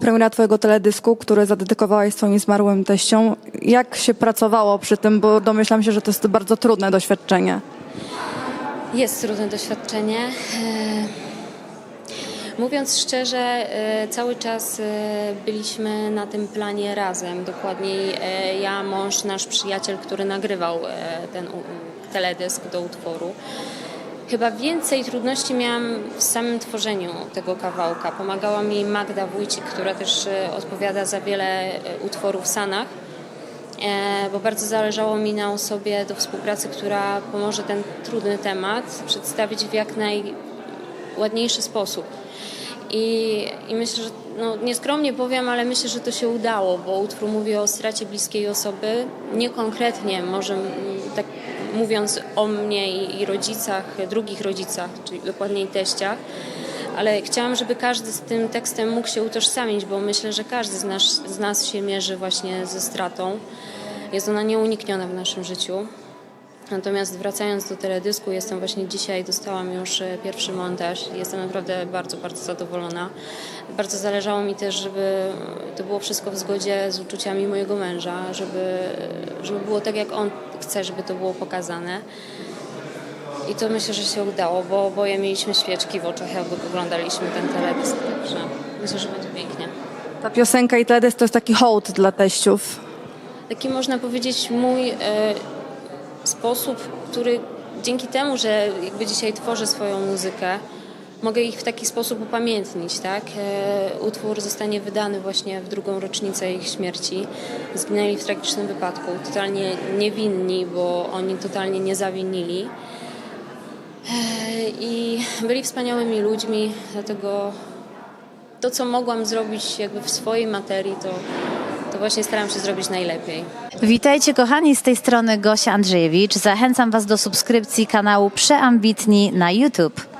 Premiera twojego teledysku, który zadedykowałaś swoim zmarłym teściom. Jak się pracowało przy tym, bo domyślam się, że to jest bardzo trudne doświadczenie. Jest trudne doświadczenie. Mówiąc szczerze, e, cały czas e, byliśmy na tym planie razem. Dokładniej e, ja, mąż, nasz przyjaciel, który nagrywał ten teledysk do utworu. Chyba więcej trudności miałam w samym tworzeniu tego kawałka. Pomagała mi Magda Wójcik, która też odpowiada za wiele utworów w Sanach. Bo bardzo zależało mi na osobie do współpracy, która pomoże ten trudny temat przedstawić w jak najładniejszy sposób. I, I myślę, że no, nieskromnie powiem, ale myślę, że to się udało, bo utwór mówi o stracie bliskiej osoby, nie konkretnie, może tak mówiąc o mnie i, i rodzicach, drugich rodzicach, czyli dokładniej teściach, ale chciałam, żeby każdy z tym tekstem mógł się utożsamić, bo myślę, że każdy z nas, z nas się mierzy właśnie ze stratą. Jest ona nieunikniona w naszym życiu. Natomiast wracając do teledysku, jestem właśnie dzisiaj, dostałam już e, pierwszy montaż. Jestem naprawdę bardzo, bardzo zadowolona. Bardzo zależało mi też, żeby to było wszystko w zgodzie z uczuciami mojego męża, żeby, żeby było tak, jak on chce, żeby to było pokazane. I to myślę, że się udało, bo oboje mieliśmy świeczki w oczach, jak oglądaliśmy ten teledysk. Także myślę, że będzie pięknie. Ta piosenka i teledysk to jest taki hołd dla teściów. taki można powiedzieć mój e, sposób, który dzięki temu, że jakby dzisiaj tworzę swoją muzykę, mogę ich w taki sposób upamiętnić, tak? E, utwór zostanie wydany właśnie w drugą rocznicę ich śmierci. Zginęli w tragicznym wypadku, totalnie niewinni, bo oni totalnie nie zawinili. E, I byli wspaniałymi ludźmi, dlatego to, co mogłam zrobić jakby w swojej materii, to, to właśnie staram się zrobić najlepiej. Witajcie kochani, z tej strony Gosia Andrzejewicz. Zachęcam Was do subskrypcji kanału Przeambitni na YouTube.